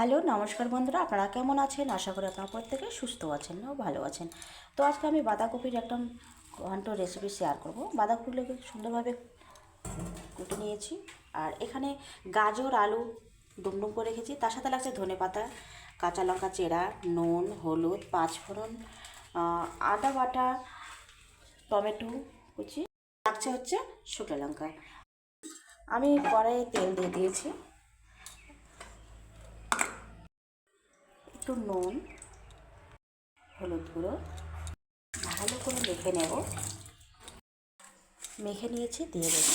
Hello, নমস্কার বন্ধুরা, আপনারা কেমন আছেন? আশা করি আপনারা প্রত্যেকে সুস্থ আছেন ও ভালো আছেন। তো আজকে আমি বাঁধাকপির একটা ঘন্ট রেসিপি শেয়ার করব। বাঁধাকপিগুলোকে সুন্দরভাবে কুটে নিয়েছি। আর এখানে গাজর, আলু ডুমডুম করে রেখেছি। তার সাথে লাগছে ধনে পাতা, কাঁচা লঙ্কা চেরা, নুন, হলুদ, পাঁচফোড়ন আদা বাটা, টমেটো কুচি, লাগছে হচ্ছে শুকনো লঙ্কা। আমি কড়াইয়ে তেল দিয়ে দিয়েছি। একটু নুন, হলুদ গুঁড়ো, ভালো করে মেখে নেব। মেখে নিয়েছি, দিয়ে দেবো।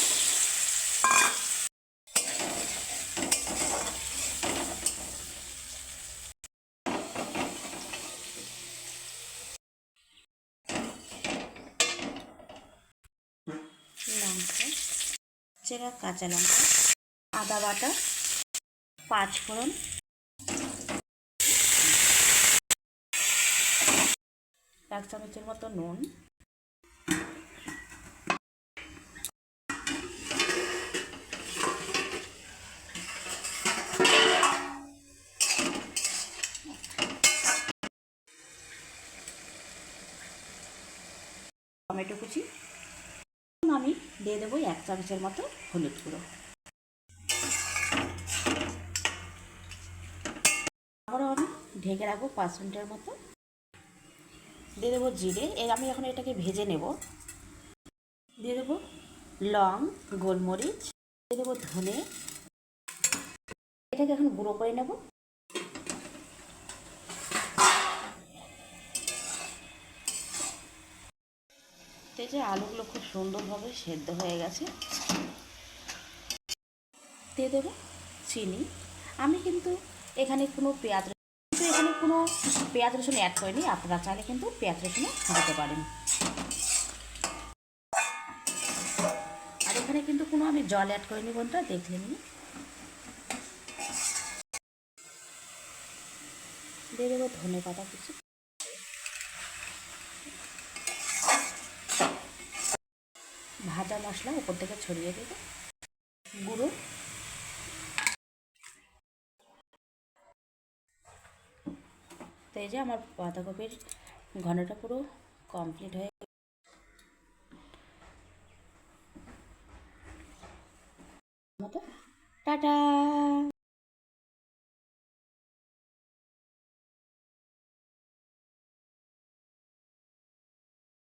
লঙ্কা, চেরা কাঁচা লঙ্কা, আদা বাটা পাঁচ এক চামচের মতো নুন। টমেটো কুচি। আমি দিয়ে দেবো এক চামচের মতো হলুদ গুঁড়ো। আবারও আমি ঢেকে রাখব পাঁচ মিনিটের মতো। দিয়ে দেবো জিরে। এর আমি এখন এটাকে ভেজে নেব। দিয়ে দেবো লং, গোলমরিচ, দিয়ে দেবো ধনে। এটাকে এখন গুঁড়ো করে নেব। এই যে আলুগুলো খুব সুন্দরভাবে সেদ্ধ হয়ে গেছে। দিয়ে দেবো চিনি। আমি কিন্তু এখানে কোনো পেঁয়াজ কোনো পেঁয়াজ রসুন অ্যাড করিনি, আপনারা চাইলে কিন্তু পেঁয়াজ রসুনও দিতে পারেন। আর এখানে কিন্তু কোনো আমি জল অ্যাড করিনি বন্ধুরা, দেখলেন দিয়ে দেবো ধনে পাতা কিছু ভাজা মশলা উপর থেকে ছড়িয়ে দেবো। গুঁড়ো। তো এই যে আমার বাঁধাকপির ঘনটা পুরো কমপ্লিট হয়ে মতো। টাটা!